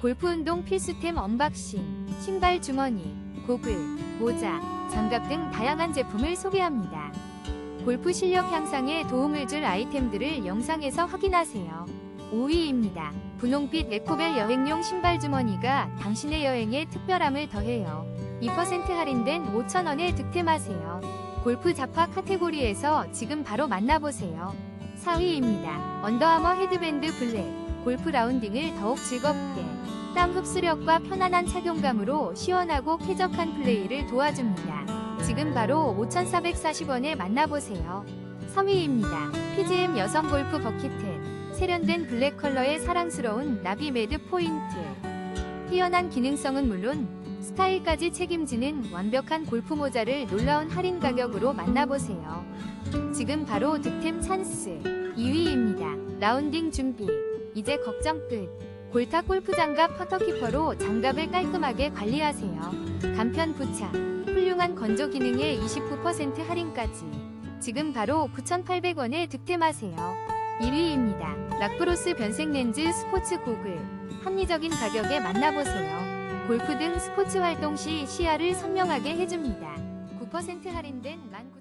골프 운동 필수템 언박싱, 신발 주머니, 고글, 모자, 장갑 등 다양한 제품을 소개합니다. 골프 실력 향상에 도움을 줄 아이템들을 영상에서 확인하세요. 5위입니다. 분홍빛 에코벨 여행용 신발 주머니가 당신의 여행에 특별함을 더해요. 2% 할인된 5,000원에 득템하세요. 골프 잡화 카테고리에서 지금 바로 만나보세요. 4위입니다. 언더아머 헤드밴드 블랙. 골프 라운딩을 더욱 즐겁게. 땀 흡수력과 편안한 착용감으로 시원하고 쾌적한 플레이를 도와줍니다. 지금 바로 5,440원에 만나보세요. 3위입니다. PGM 여성 골프 버킷햇. 세련된 블랙 컬러의 사랑스러운 나비 매드 포인트. 뛰어난 기능성은 물론 스타일까지 책임지는 완벽한 골프 모자를 놀라운 할인 가격으로 만나보세요. 지금 바로 득템 찬스. 2위입니다. 라운딩 준비. 이제 걱정 끝. 골타 골프 장갑 퍼터키퍼로 장갑을 깔끔하게 관리하세요. 간편 부착. 훌륭한 건조 기능에 29% 할인까지. 지금 바로 9,800원에 득템하세요. 1위입니다. 락브로스 변색 렌즈 스포츠 고글. 합리적인 가격에 만나보세요. 골프 등 스포츠 활동 시 시야를 선명하게 해줍니다. 9% 할인된 19,000원.